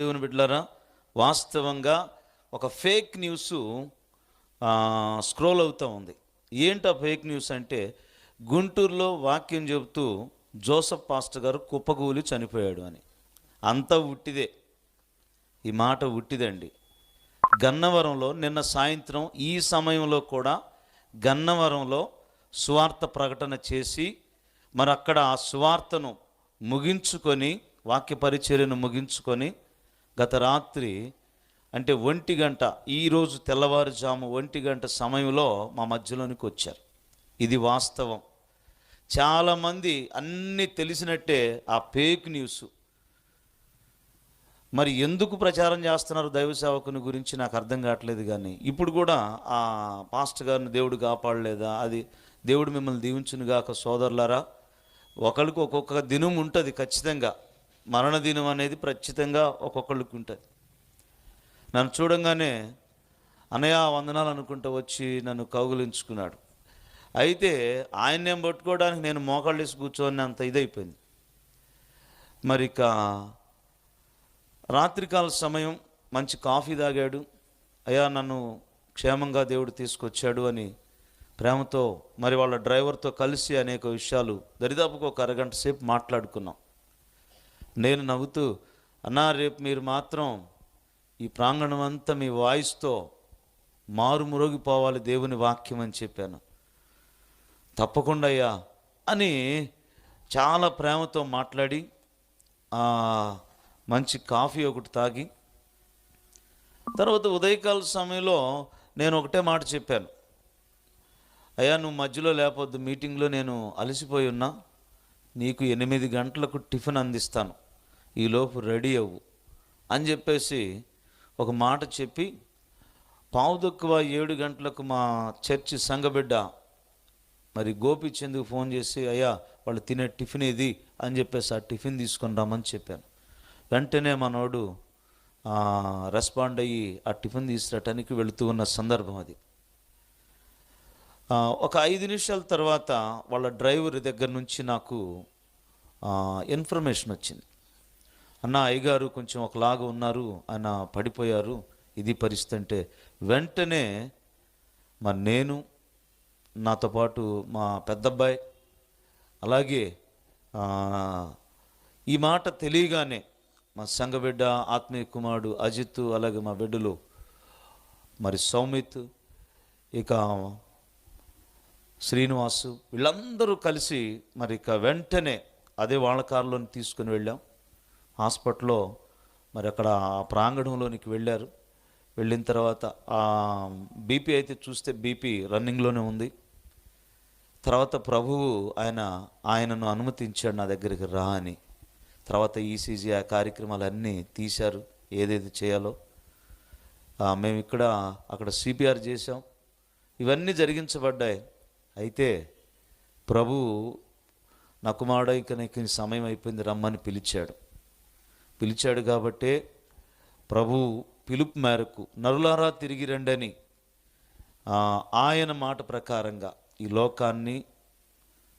దేవుని బిడ్డలారా వాస్తవంగా ఒక ఫేక్ న్యూస్ స్క్రోల్ అవుతూ ఉంది. ఏంటి ఆ ఫేక్ న్యూస్ అంటే గుంటూరులో వాక్యం చెబుతూ జోసఫ్ పాస్టర్ గారు కుప్పకూలి చనిపోయాడు అని. అంతా ఉట్టిదే. ఈ మాట ఉట్టిదండి. గన్నవరంలో నిన్న సాయంత్రం ఈ సమయంలో కూడా గన్నవరంలో సువార్త ప్రకటన చేసి మరి అక్కడ ఆ సువార్తను ముగించుకొని వాక్య పరిచర్యను ముగించుకొని గత రాత్రి అంటే ఒంటి గంట ఈరోజు తెల్లవారుజాము ఒంటి గంట సమయంలో మా మధ్యలోనికి వచ్చారు. ఇది వాస్తవం. చాలామంది అన్నీ తెలిసినట్టే ఆ ఫేక్ న్యూస్. మరి ఎందుకు ప్రచారం చేస్తున్నారు దైవ సేవకుని గురించి నాకు అర్థం కావట్లేదు కానీ ఇప్పుడు కూడా ఆ పాస్టర్ గారిని దేవుడు కాపాడలేదా? అది దేవుడు మిమ్మల్ని దీవించునుగాక సోదరులారా. ఒకరికి ఒక్కొక్క దినం ఉంటుంది ఖచ్చితంగా. మరణదినం అనేది ఖచ్చితంగా ఒక్కొక్కళ్ళకి ఉంటుంది. నన్ను చూడంగానే అనయా వందనాలు అనుకుంటూ వచ్చి నన్ను కౌగులించుకున్నాడు. అయితే ఆయన్నేం పట్టుకోవడానికి నేను మోకాళ్ళేసి కూర్చొని అంత ఇదైపోయింది. మరి ఇక రాత్రికాల సమయం మంచి కాఫీ తాగాడు. అయ్యా నన్ను క్షేమంగా దేవుడు తీసుకొచ్చాడు అని ప్రేమతో మరి వాళ్ళ డ్రైవర్తో కలిసి అనేక విషయాలు దరిదాపుకు ఒక అరగంట సేపు మాట్లాడుకున్నాం. నేను నవ్వుతూ అన్నా రేపు మీరు మాత్రం ఈ ప్రాంగణం అంతా మీ వాయిస్తో మారుమురోగిపోవాలి దేవుని వాక్యం అని చెప్పాను. తప్పకుండా అయ్యా అని చాలా ప్రేమతో మాట్లాడి మంచి కాఫీ ఒకటి తాగి తర్వాత ఉదయకాల సమయంలో నేను ఒకటే మాట చెప్పాను. అయ్యా నువ్వు మధ్యలో లేకపోద్దు మీటింగ్లో నేను అలసిపోయి ఉన్నా నీకు ఎనిమిది గంటలకు టిఫిన్ అందిస్తాను. ఈలోపు రెడీ అవ్వు అని చెప్పేసి ఒక మాట చెప్పి పావు తక్కువ ఏడు గంటలకు మా చర్చి సంఘబిడ్డ మరి గోపిచందుకు ఫోన్ చేసి అయ్యా వాళ్ళు తినే టిఫిన్ ఇది అని చెప్పేసి ఆ టిఫిన్ తీసుకొని రమ్మని చెప్పాను. వెంటనే మనోడు రెస్పాండ్ అయ్యి ఆ టిఫిన్ తీసుకురావటానికి వెళుతూ ఉన్న సందర్భం అది. ఒక ఐదు నిమిషాల తర్వాత వాళ్ళ డ్రైవర్ దగ్గర నుంచి నాకు ఇన్ఫర్మేషన్ వచ్చింది. అన్న అయ్యగారు కొంచెం ఒకలాగా ఉన్నారు ఆయన పడిపోయారు ఇది పరిస్థితి అంటే వెంటనే మరి నేను నాతో పాటు మా పెద్దబ్బాయి అలాగే ఈ మాట తెలియగానే మా సంగబిడ్డ ఆత్మీయ కుమారుడు అజిత్ అలాగే మా బిడ్డలు మరి సౌమిత్ ఇక శ్రీనివాసు వీళ్ళందరూ కలిసి మరి ఇక వెంటనే అదే వాళ్ళ కారులోని తీసుకుని వెళ్ళాం. హాస్పిటల్లో మరి అక్కడ ప్రాంగణంలోనికి వెళ్ళారు. వెళ్ళిన తర్వాత బీపీ అయితే చూస్తే బీపీ రన్నింగ్లోనే ఉంది. తర్వాత ప్రభువు ఆయన ఆయనను అనుమతించాడు నా దగ్గరికి రా అని. తర్వాత ఈసీజీ ఆ కార్యక్రమాలన్నీ తీశారు. ఏదేది చేయాలో. మేము ఇక్కడ అక్కడ సిపిఆర్ చేసాం ఇవన్నీ జరిగించబడ్డాయి. అయితే ప్రభు నా కుమారుడు ఇక నీకు సమయం అయిపోయింది రమ్మని పిలిచాడు. పిలిచాడు కాబట్టే ప్రభు పిలుపు మేరకు నరులారా తిరిగి రండని ఆయన మాట ప్రకారంగా ఈ లోకాన్ని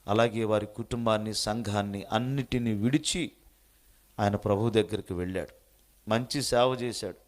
అలాగే వారి కుటుంబాన్ని సంఘాన్ని అన్నిటినీ విడిచి ఆయన ప్రభు దగ్గరికి వెళ్ళాడు. మంచి సేవ చేశాడు.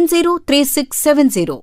703670.